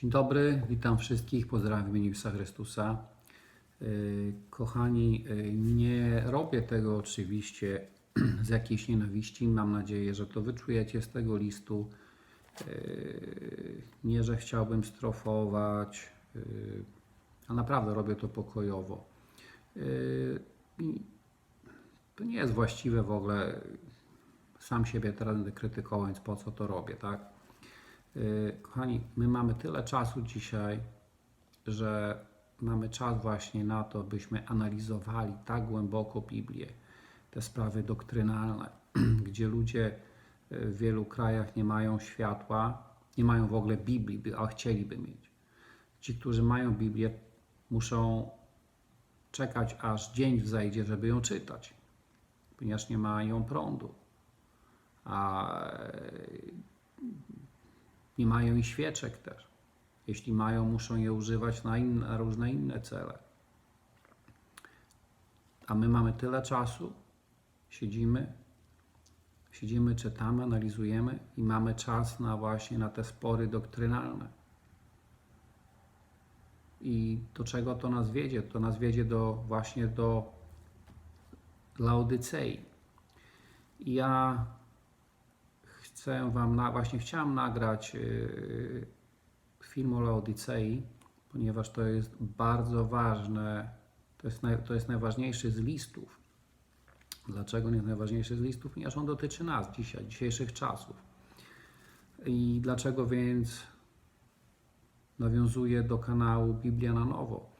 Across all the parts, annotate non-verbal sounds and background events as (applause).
Dzień dobry, witam wszystkich, pozdrawiam w imieniu Jezusa Chrystusa. Yy, Kochani, yy, nie robię tego oczywiście (clears throat) z jakiejś nienawiści. Mam nadzieję, że to wyczujecie z tego listu. Yy, Nie, że chciałbym strofować, a naprawdę robię to pokojowo. To nie jest właściwe w ogóle. Sam siebie teraz będę krytykował, więc po co to robię, tak? Yy, Kochani, my mamy tyle czasu dzisiaj, że mamy czas właśnie na to, byśmy analizowali tak głęboko Biblię, te sprawy doktrynalne, (clears throat) gdzie ludzie w wielu krajach nie mają światła, nie mają w ogóle Biblii, a chcieliby mieć. Ci, którzy mają Biblię, muszą czekać, aż dzień wzejdzie, żeby ją czytać, ponieważ nie mają prądu. A nie mają i świeczek też. Jeśli mają, muszą je używać na, inne, na różne inne cele. A my mamy tyle czasu, siedzimy, siedzimy, czytamy, analizujemy i mamy czas na właśnie na te spory doktrynalne. I do czego to nas wiedzie? To nas wiedzie do, właśnie do Laodycei. Ja chcę Wam, na, właśnie chciałem nagrać yy, film o Laodycei, ponieważ to jest bardzo ważne, to jest, naj, to jest najważniejszy z listów. Dlaczego nie jest najważniejszy z listów? Ponieważ on dotyczy nas dzisiaj, dzisiejszych czasów. I dlaczego więc nawiązuję do kanału Biblia na nowo?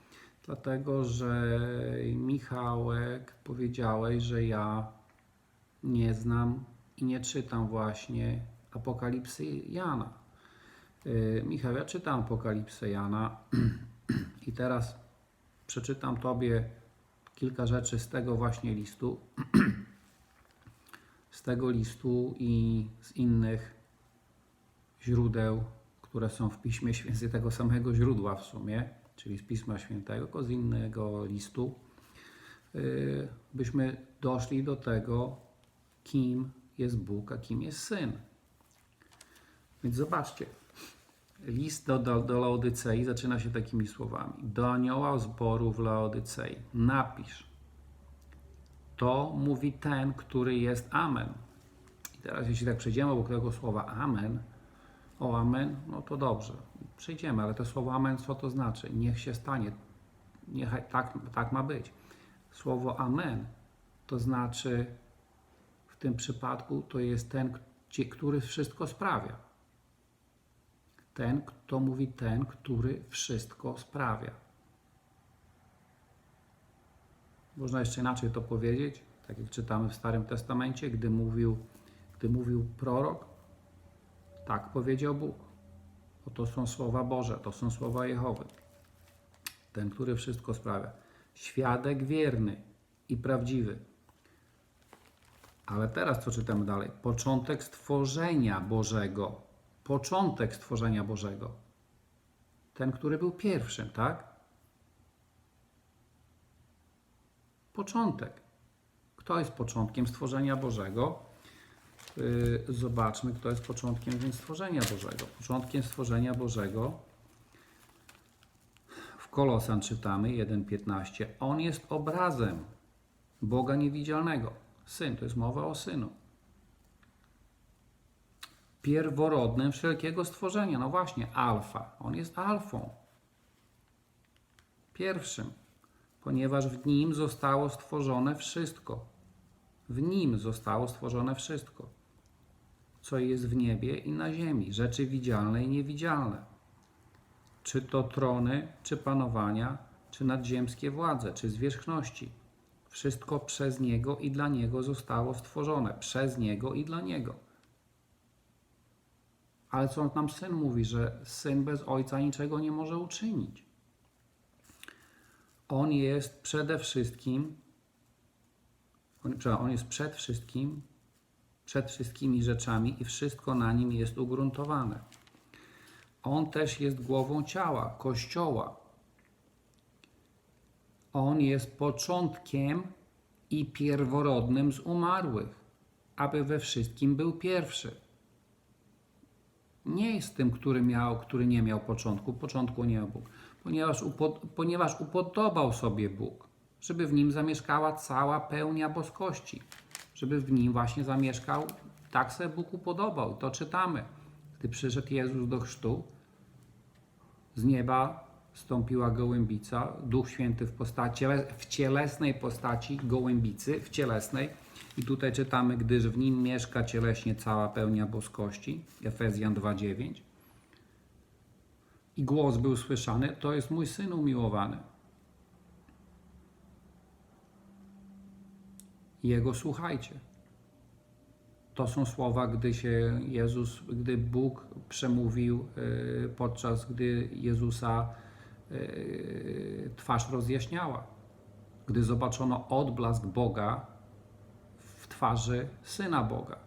Dlatego, że Michałek powiedziałeś, że ja nie znam i nie czytam właśnie Apokalipsy Jana. Yy, Michał, ja czytam Apokalipsę Jana (clears throat) i teraz przeczytam Tobie kilka rzeczy z tego właśnie listu, (clears throat) z tego listu i z innych źródeł, które są w Piśmie Świętym, tego samego źródła w sumie, czyli z Pisma Świętego, tylko z innego listu, yy, byśmy doszli do tego, kim jest Bóg, a kim jest Syn. Więc zobaczcie, list do, do, do Laodycei zaczyna się takimi słowami. Do anioła zboru w Laodycei napisz, to mówi ten, który jest Amen. I teraz jeśli tak przejdziemy obok tego słowa Amen, o Amen, no to dobrze, przejdziemy, ale to słowo Amen co to znaczy? Niech się stanie, niech tak, tak ma być. Słowo Amen to znaczy tym przypadku to jest ten, który wszystko sprawia. Ten, kto mówi ten, który wszystko sprawia. Można jeszcze inaczej to powiedzieć, tak jak czytamy w Starym Testamencie, gdy mówił, gdy mówił prorok, tak powiedział Bóg. Oto są słowa Boże, to są słowa Jehowy. Ten, który wszystko sprawia. Świadek wierny i prawdziwy. Ale teraz co czytamy dalej? Początek stworzenia Bożego. Początek stworzenia Bożego. Ten, który był pierwszym, tak? Początek. Kto jest początkiem stworzenia Bożego? Yy, Zobaczmy, kto jest początkiem więc stworzenia Bożego. Początkiem stworzenia Bożego w Kolosan czytamy 1,15. On jest obrazem Boga niewidzialnego. Syn, to jest mowa o synu. Pierworodnym wszelkiego stworzenia. No właśnie, alfa. On jest alfą. Pierwszym, ponieważ w nim zostało stworzone wszystko. W nim zostało stworzone wszystko, co jest w niebie i na ziemi, rzeczy widzialne i niewidzialne. Czy to trony, czy panowania, czy nadziemskie władze, czy zwierzchności. Wszystko przez Niego i dla Niego zostało stworzone. Przez Niego i dla Niego. Ale co nam Syn mówi, że Syn bez Ojca niczego nie może uczynić. On jest przede wszystkim, on, on jest przed wszystkim, przed wszystkimi rzeczami i wszystko na nim jest ugruntowane. On też jest głową ciała, Kościoła. On jest początkiem i pierworodnym z umarłych, aby we wszystkim był pierwszy. nie jest tym, który, miał, który nie miał początku. Początku nie miał Bóg, ponieważ, upod, ponieważ upodobał sobie Bóg, żeby w nim zamieszkała cała pełnia boskości, żeby w nim właśnie zamieszkał, tak sobie Bóg upodobał. To czytamy. Gdy przyszedł Jezus do chrztu, z nieba stąpiła gołębica, Duch Święty w postaci, w cielesnej postaci gołębicy, w cielesnej. I tutaj czytamy, gdyż w nim mieszka cieleśnie cała pełnia boskości, Efezjan 2,9. I głos był słyszany, to jest mój Syn umiłowany. Jego słuchajcie. To są słowa, gdy się Jezus, gdy Bóg przemówił y, podczas gdy Jezusa twarz rozjaśniała. Gdy zobaczono odblask Boga w twarzy Syna Boga.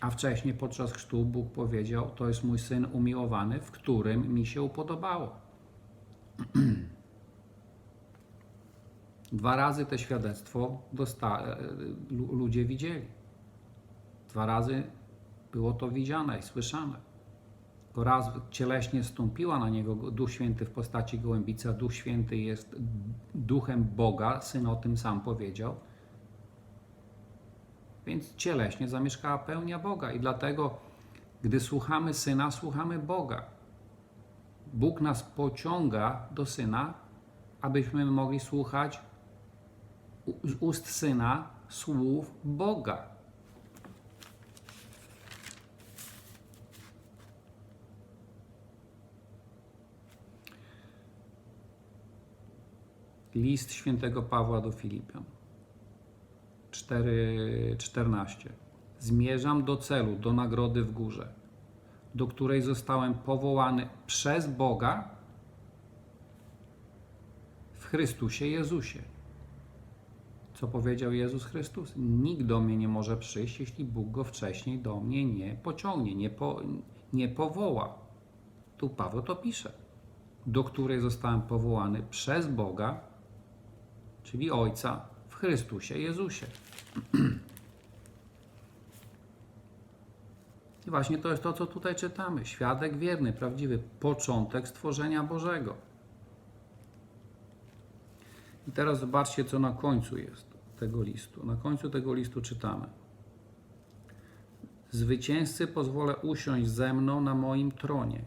A wcześniej podczas chrztu Bóg powiedział: To jest mój syn umiłowany, w którym mi się upodobało. Dwa razy to świadectwo e, lu- ludzie widzieli. Dwa razy było to widziane i słyszane. Raz cieleśnie stąpiła na niego Duch Święty w postaci gołębicy, a Duch Święty jest duchem Boga, Syn o tym sam powiedział. Więc cieleśnie zamieszkała pełnia Boga i dlatego, gdy słuchamy Syna, słuchamy Boga. Bóg nas pociąga do Syna, abyśmy mogli słuchać z ust Syna słów Boga. List świętego Pawła do Filipian 4:14. Zmierzam do celu, do nagrody w górze, do której zostałem powołany przez Boga w Chrystusie Jezusie. Co powiedział Jezus Chrystus? Nikt do mnie nie może przyjść, jeśli Bóg go wcześniej do mnie nie pociągnie, nie, po, nie powoła. Tu Paweł to pisze. Do której zostałem powołany przez Boga, czyli Ojca w Chrystusie Jezusie. (clears throat) I właśnie to jest to, co tutaj czytamy. Świadek wierny, prawdziwy, początek stworzenia Bożego. I teraz zobaczcie, co na końcu jest tego listu. Na końcu tego listu czytamy. Zwycięzcy pozwolę usiąść ze mną na moim tronie,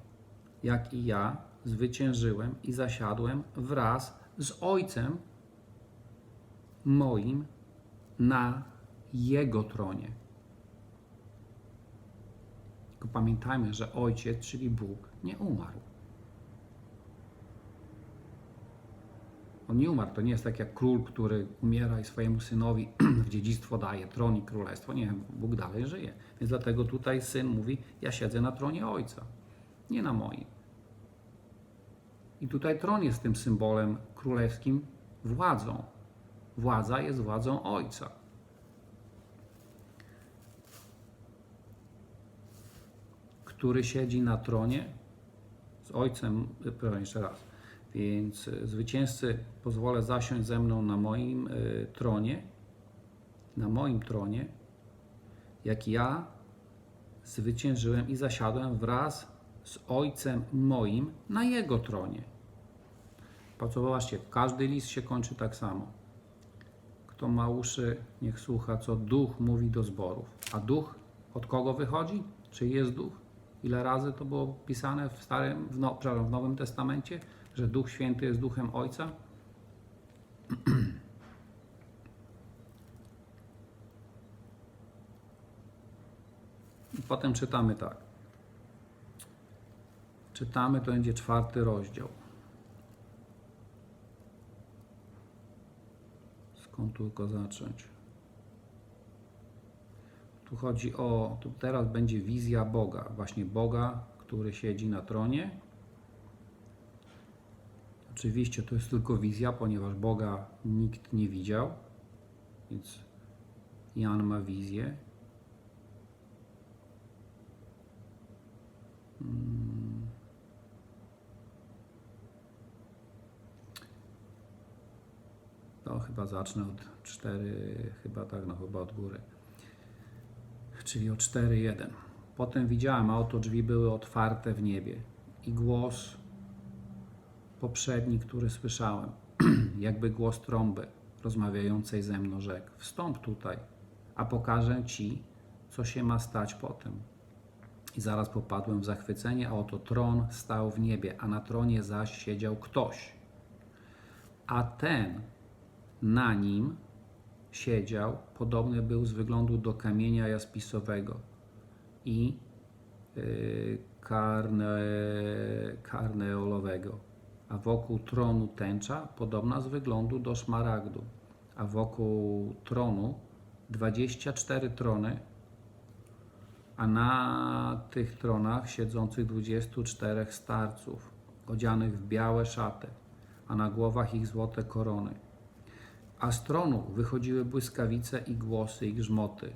jak i ja zwyciężyłem i zasiadłem wraz z Ojcem moim na Jego tronie. Tylko pamiętajmy, że Ojciec, czyli Bóg, nie umarł. On nie umarł. To nie jest tak jak król, który umiera i swojemu synowi (clears throat) w dziedzictwo daje tron i królestwo. Nie, Bóg dalej żyje. Więc dlatego tutaj syn mówi: Ja siedzę na tronie ojca, nie na moim. I tutaj tron jest tym symbolem królewskim władzą. Władza jest władzą ojca. Który siedzi na tronie z ojcem, proszę jeszcze raz. Więc e, zwycięzcy pozwolę zasiąść ze mną na moim e, tronie, na moim tronie, jak ja zwyciężyłem i zasiadłem wraz z Ojcem moim na Jego tronie. Zobaczcie, każdy list się kończy tak samo. Kto ma uszy, niech słucha, co Duch mówi do zborów. A Duch od kogo wychodzi? Czy jest Duch? Ile razy to było pisane w Starym, w, no, w Nowym Testamencie, że Duch Święty jest Duchem Ojca? I (clears throat) potem czytamy tak. Czytamy, to będzie czwarty rozdział. Tylko zacząć? Tu chodzi o, tu teraz będzie wizja Boga, właśnie Boga, który siedzi na tronie. Oczywiście to jest tylko wizja, ponieważ Boga nikt nie widział, więc Jan ma wizję. Mm. Chyba zacznę od 4, chyba tak, no chyba od góry. Czyli o 4.1. Potem widziałem, a oto drzwi były otwarte w niebie i głos poprzedni, który słyszałem, (clears throat) jakby głos trąby rozmawiającej ze mną rzekł: Wstąp tutaj, a pokażę ci, co się ma stać potem. I zaraz popadłem w zachwycenie, a oto tron stał w niebie, a na tronie zaś siedział ktoś. A ten na nim siedział, podobny był z wyglądu do kamienia jaspisowego. I yy, karne, karneolowego, a wokół tronu tęcza podobna z wyglądu do szmaragdu, a wokół tronu 24 trony, a na tych tronach siedzących 24 starców, odzianych w białe szaty, a na głowach ich złote korony. A z tronu wychodziły błyskawice i głosy i grzmoty.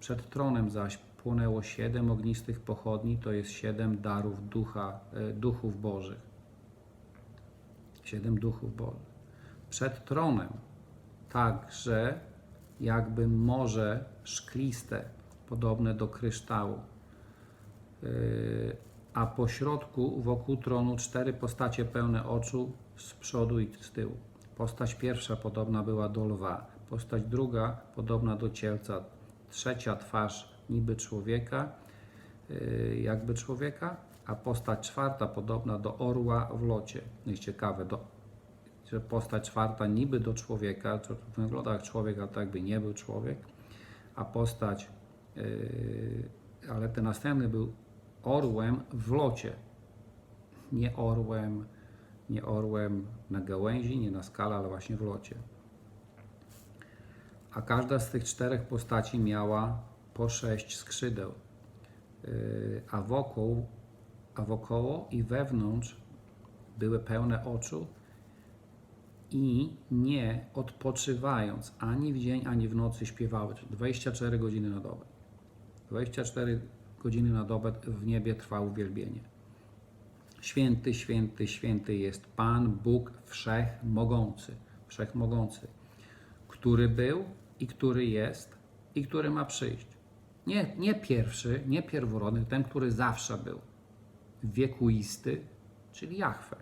Przed tronem zaś płonęło siedem ognistych pochodni, to jest siedem darów ducha, e, duchów bożych. Siedem duchów bożych. Przed tronem także jakby morze szkliste, podobne do kryształu. Yy, A po środku wokół tronu cztery postacie pełne oczu z przodu i z tyłu. Postać pierwsza podobna była do lwa, postać druga podobna do cielca, trzecia twarz niby człowieka, yy, jakby człowieka, a postać czwarta podobna do orła w locie. No i ciekawe, do, że postać czwarta niby do człowieka, wygląda jak człowiek, a tak jakby nie był człowiek, a postać, yy, ale ten następny był orłem w locie. Nie orłem, nie orłem na gałęzi, nie na skale, ale właśnie w locie. A każda z tych czterech postaci miała po sześć skrzydeł, yy, a wokół, a wokoło i wewnątrz były pełne oczu i nie odpoczywając ani w dzień, ani w nocy śpiewały. Czyli 24 godziny na dobę. 24 godziny na dobę w niebie trwa uwielbienie. Święty, święty, święty jest Pan Bóg Wszechmogący, Wszechmogący, który był i który jest i który ma przyjść. Nie, nie pierwszy, nie pierworodny, ten, który zawsze był. Wiekuisty, czyli Jahwe.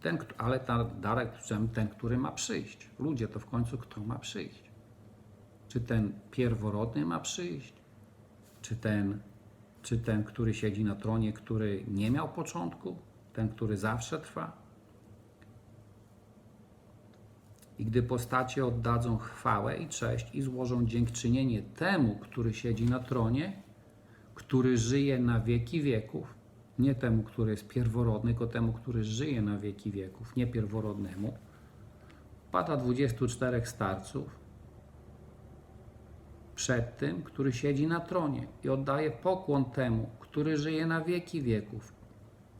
Ten, ale ta, dalej ten, który ma przyjść. Ludzie, to w końcu kto ma przyjść? Czy ten pierworodny ma przyjść? Czy ten, czy ten, który siedzi na tronie, który nie miał początku? Ten, który zawsze trwa? I gdy postacie oddadzą chwałę i cześć i złożą dziękczynienie temu, który siedzi na tronie, który żyje na wieki wieków, nie temu, który jest pierworodny, tylko temu, który żyje na wieki wieków, nie pierworodnemu, pada 24 starców przed tym, który siedzi na tronie i oddaje pokłon temu, który żyje na wieki wieków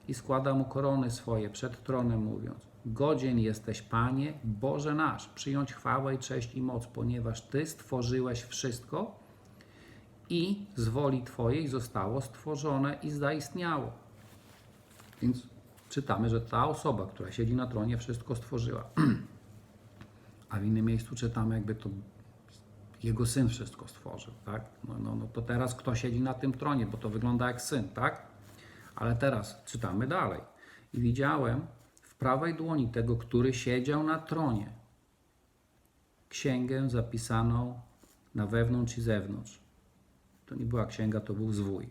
i składa mu korony swoje przed tronem, mówiąc: Godzien jesteś, Panie, Boże nasz, przyjąć chwałę i cześć i moc, ponieważ Ty stworzyłeś wszystko i z woli Twojej zostało stworzone i zaistniało. Więc czytamy, że ta osoba, która siedzi na tronie, wszystko stworzyła. (clears throat) A w innym miejscu czytamy, jakby to jego syn wszystko stworzył, tak? No, no, no to teraz kto siedzi na tym tronie, bo to wygląda jak syn, tak? Ale teraz czytamy dalej. I widziałem w prawej dłoni tego, który siedział na tronie, księgę zapisaną na wewnątrz i zewnątrz. To nie była księga, to był zwój.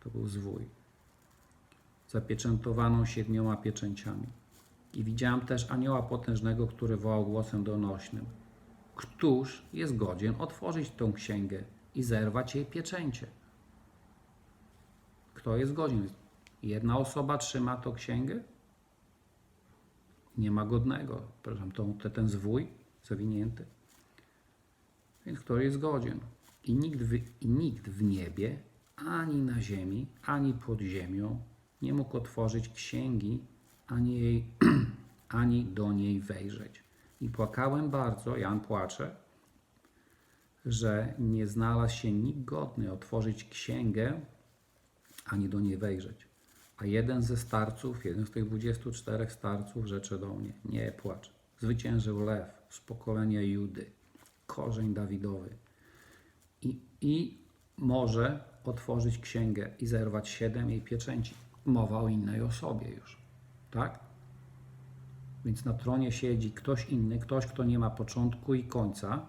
To był zwój. Zapieczętowaną siedmioma pieczęciami. I widziałem też anioła potężnego, który wołał głosem donośnym. Któż jest godzien otworzyć tą księgę i zerwać jej pieczęcie? Kto jest godzien? Jedna osoba trzyma tą księgę? Nie ma godnego. Przepraszam, to ten zwój zawinięty. Więc kto jest godzien? I nikt, w, I nikt w niebie, ani na ziemi, ani pod ziemią nie mógł otworzyć księgi, ani, jej, (clears throat) ani do niej wejrzeć. I płakałem bardzo, Jan płacze, że nie znalazł się nikt godny otworzyć księgę, ani do niej wejrzeć. A jeden ze starców, jeden z tych 24 starców rzecze do mnie, nie płacz. Zwyciężył lew z pokolenia Judy, korzeń Dawidowy. i, i może otworzyć księgę i zerwać siedem jej pieczęci. Mowa o innej osobie już, tak? Więc na tronie siedzi ktoś inny, ktoś, kto nie ma początku i końca,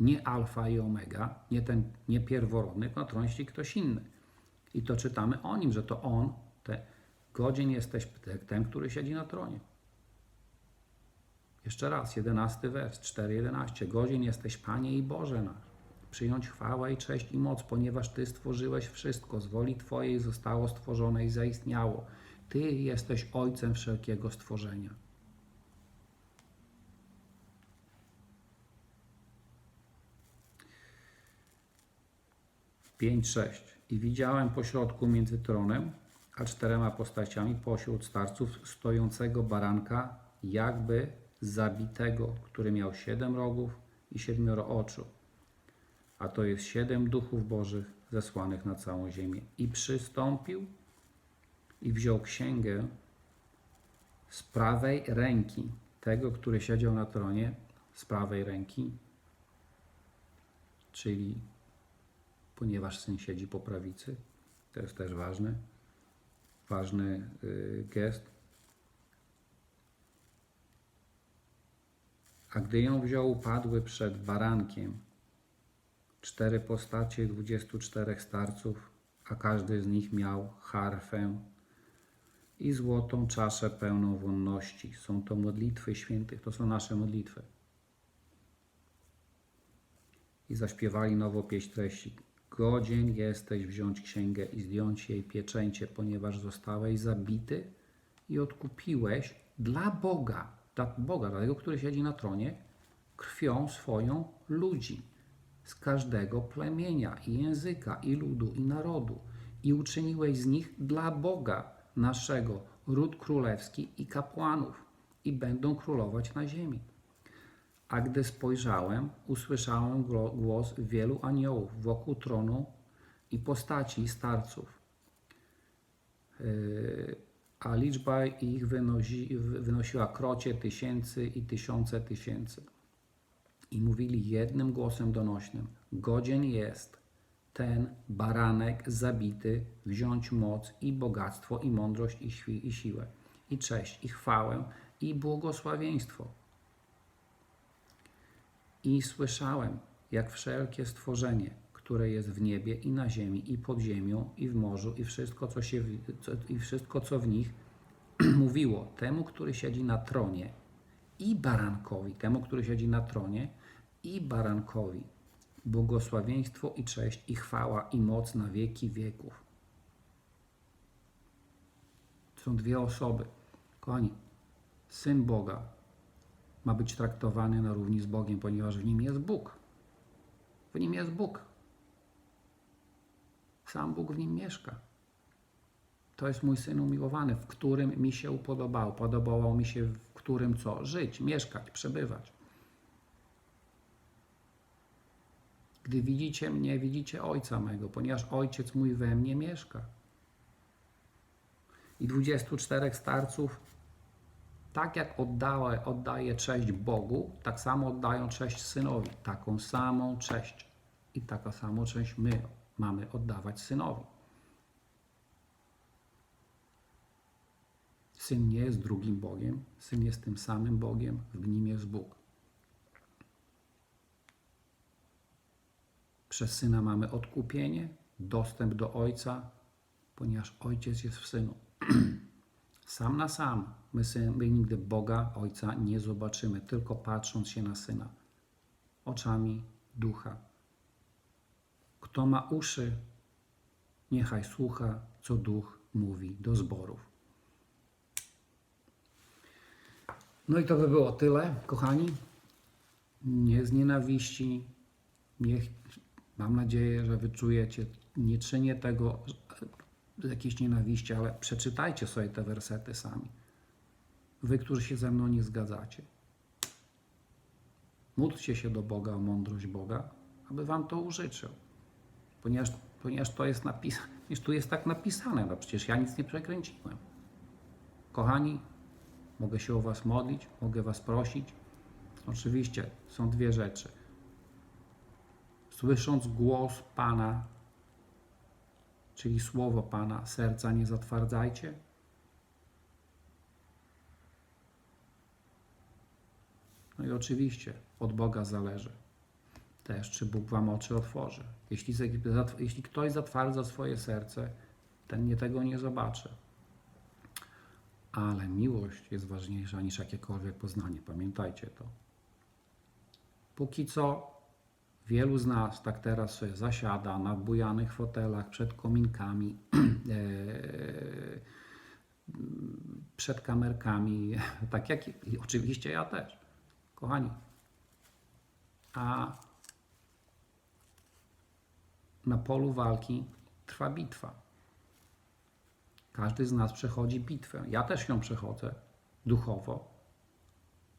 nie alfa i omega, nie ten, nie pierworodny, na tronie siedzi ktoś inny. I to czytamy o nim, że to on, te, godzien jesteś ten, który siedzi na tronie. Jeszcze raz, jedenasty wers, 4.11. Godzien jesteś, Panie i Boże nasz, przyjąć chwałę i cześć i moc, ponieważ Ty stworzyłeś wszystko, z woli Twojej zostało stworzone i zaistniało. Ty jesteś Ojcem wszelkiego stworzenia. Pięć, sześć. I widziałem pośrodku między tronem a czterema postaciami pośród starców stojącego baranka, jakby zabitego, który miał siedem rogów i siedmioro oczu. A to jest siedem duchów bożych zesłanych na całą ziemię. I przystąpił i wziął księgę z prawej ręki tego, który siedział na tronie, z prawej ręki, czyli ponieważ syn siedzi po prawicy, to jest też ważne, ważny y, gest. A gdy ją wziął, padły przed barankiem cztery postacie, dwudziestu czterech starców, a każdy z nich miał harfę i złotą czaszę pełną wonności. Są to modlitwy świętych, to są nasze modlitwy. I zaśpiewali nowo pieśń treści. Godzien jesteś wziąć księgę i zdjąć jej pieczęcie, ponieważ zostałeś zabity i odkupiłeś dla Boga, dla Boga, dla tego, który siedzi na tronie, krwią swoją ludzi z każdego plemienia i języka, i ludu, i narodu. I uczyniłeś z nich dla Boga naszego ród królewski i kapłanów, i będą królować na ziemi. A gdy spojrzałem, usłyszałem głos wielu aniołów wokół tronu i postaci starców. Yy, A liczba ich wynosi, wynosiła krocie tysięcy i tysiące tysięcy. I mówili jednym głosem donośnym: Godzien jest ten baranek zabity wziąć moc i bogactwo, i mądrość, i, świ- i siłę, i cześć, i chwałę, i błogosławieństwo. I słyszałem, jak wszelkie stworzenie, które jest w niebie i na ziemi, i pod ziemią, i w morzu, i wszystko, co, się, co, i wszystko, co w nich, (clears throat) mówiło temu, który siedzi na tronie, i barankowi, temu, który siedzi na tronie, i barankowi, błogosławieństwo i cześć, i chwała, i moc na wieki wieków. Są dwie osoby. Kochani, syn Boga ma być traktowany na równi z Bogiem, ponieważ w nim jest Bóg. W nim jest Bóg. Sam Bóg w nim mieszka. To jest mój syn umiłowany, w którym mi się upodobało. Podobało mi się, w którym co? Żyć, mieszkać, przebywać. Gdy widzicie mnie, widzicie Ojca mego, ponieważ Ojciec mój we mnie mieszka. I 24 starców, tak jak oddałe, oddaje cześć Bogu, tak samo oddają cześć Synowi. Taką samą cześć i taką samą cześć my mamy oddawać Synowi. Syn nie jest drugim Bogiem, Syn jest tym samym Bogiem, w nim jest Bóg. Przez Syna mamy odkupienie, dostęp do Ojca, ponieważ Ojciec jest w Synu. (clears throat) Sam na sam my, syn, my nigdy Boga, Ojca nie zobaczymy, tylko patrząc się na Syna oczami Ducha. Kto ma uszy, niechaj słucha, co Duch mówi do zborów. No i to by było tyle, kochani. Nie z nienawiści. Niech, mam nadzieję, że wyczujecie. Nie czynię tego z jakiejś nienawiści, ale przeczytajcie sobie te wersety sami. Wy, którzy się ze mną nie zgadzacie. Módlcie się do Boga o mądrość Boga, aby wam to użyczył. Ponieważ, ponieważ to jest napisane, tu jest tak napisane, no przecież ja nic nie przekręciłem. Kochani, mogę się o was modlić, mogę was prosić. Oczywiście są dwie rzeczy. Słysząc głos Pana, czyli słowo Pana, serca nie zatwardzajcie? No i oczywiście od Boga zależy też, czy Bóg wam oczy otworzy. Jeśli, jeśli ktoś zatwardza swoje serce, ten nie tego nie zobaczy. Ale miłość jest ważniejsza niż jakiekolwiek poznanie. Pamiętajcie to. Póki co wielu z nas tak teraz sobie zasiada na bujanych fotelach przed kominkami, (clears throat) e, przed kamerkami, (laughs) tak jak i oczywiście ja też. Kochani, a na polu walki trwa bitwa. Każdy z nas przechodzi bitwę. Ja też ją przechodzę duchowo.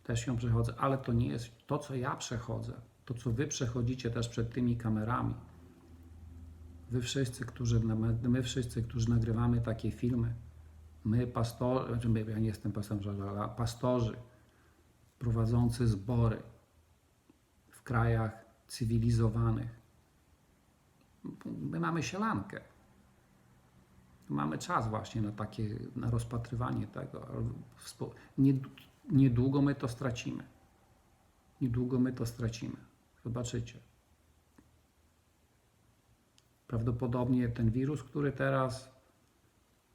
Też ją przechodzę, ale to nie jest to, co ja przechodzę. To, co wy przechodzicie też przed tymi kamerami. Wy wszyscy, którzy, my wszyscy, którzy nagrywamy takie filmy, my pastorzy, ja nie jestem pastorzem, ale pastorzy prowadzący zbory w krajach cywilizowanych, my mamy sielankę. Mamy czas właśnie na takie, na rozpatrywanie tego. Niedługo my to stracimy. Niedługo my to stracimy. Zobaczycie. Prawdopodobnie ten wirus, który teraz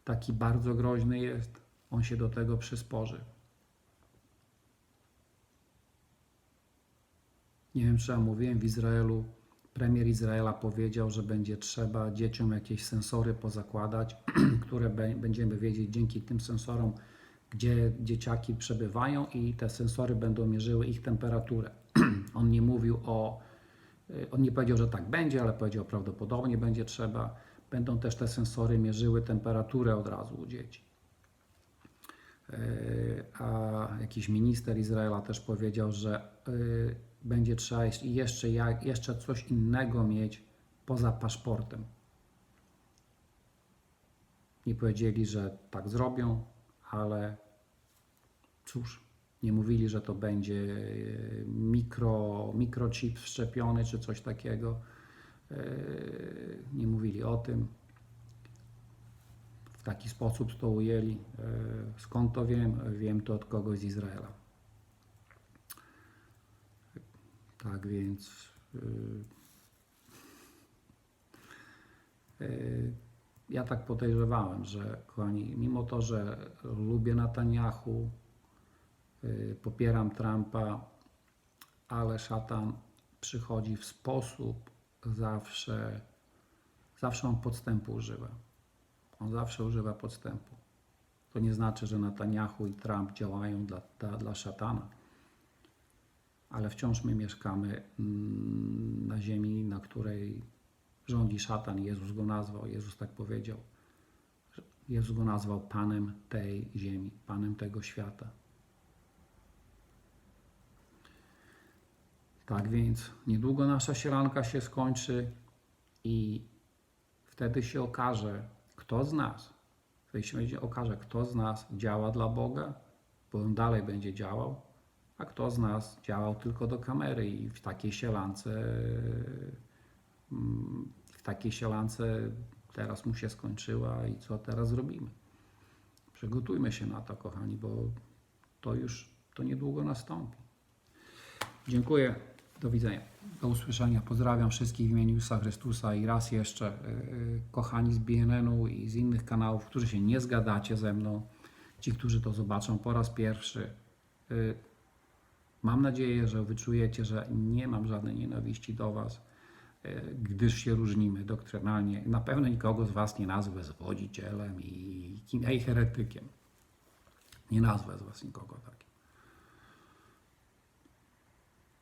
taki bardzo groźny jest, on się do tego przysporzy. Nie wiem, czy ja mówiłem, w Izraelu premier Izraela powiedział, że będzie trzeba dzieciom jakieś sensory pozakładać, (clears throat) które będziemy wiedzieć dzięki tym sensorom, gdzie dzieciaki przebywają i te sensory będą mierzyły ich temperaturę. On nie mówił o, y, on nie powiedział, że tak będzie, ale powiedział prawdopodobnie będzie trzeba. Będą też te sensory mierzyły temperaturę od razu u dzieci. Y, A jakiś minister Izraela też powiedział, że y, będzie trzeba jeszcze, jeszcze coś innego mieć poza paszportem. Nie powiedzieli, że tak zrobią, ale cóż, nie mówili, że to będzie e, mikro, mikrochip wszczepiony czy coś takiego. E, Nie mówili o tym. W taki sposób to ujęli. E, Skąd to wiem? Wiem to od kogoś z Izraela. Tak więc. Ja tak podejrzewałem, że kochani, mimo to, że lubię Netanyahu, popieram Trumpa, ale szatan przychodzi w sposób zawsze, zawsze on podstępu używa. On zawsze używa podstępu. To nie znaczy, że Netanyahu i Trump działają dla, dla, dla szatana ale wciąż my mieszkamy mm, na ziemi, na której rządzi szatan. Jezus go nazwał, Jezus tak powiedział. Jezus go nazwał Panem tej ziemi, Panem tego świata. Tak więc niedługo nasza sielanka się skończy i wtedy się okaże, kto z nas, wtedy się okaże, kto z nas działa dla Boga, bo on dalej będzie działał, a kto z nas działał tylko do kamery i w takiej sielance, mm, w takiej sielance teraz mu się skończyła i co teraz zrobimy? Przygotujmy się na to, kochani, bo to już, to niedługo nastąpi. Dziękuję. Do widzenia. Do usłyszenia. Pozdrawiam wszystkich w imieniu Jezusa Chrystusa i raz jeszcze, yy, kochani z BNN-u i z innych kanałów, którzy się nie zgadacie ze mną, ci, którzy to zobaczą po raz pierwszy. Yy, Mam nadzieję, że wyczujecie, że nie mam żadnej nienawiści do Was, e, gdyż się różnimy doktrynalnie. Na pewno nikogo z Was nie nazwę zwodzicielem i, heretykiem. Nie nazwę z Was nikogo takim.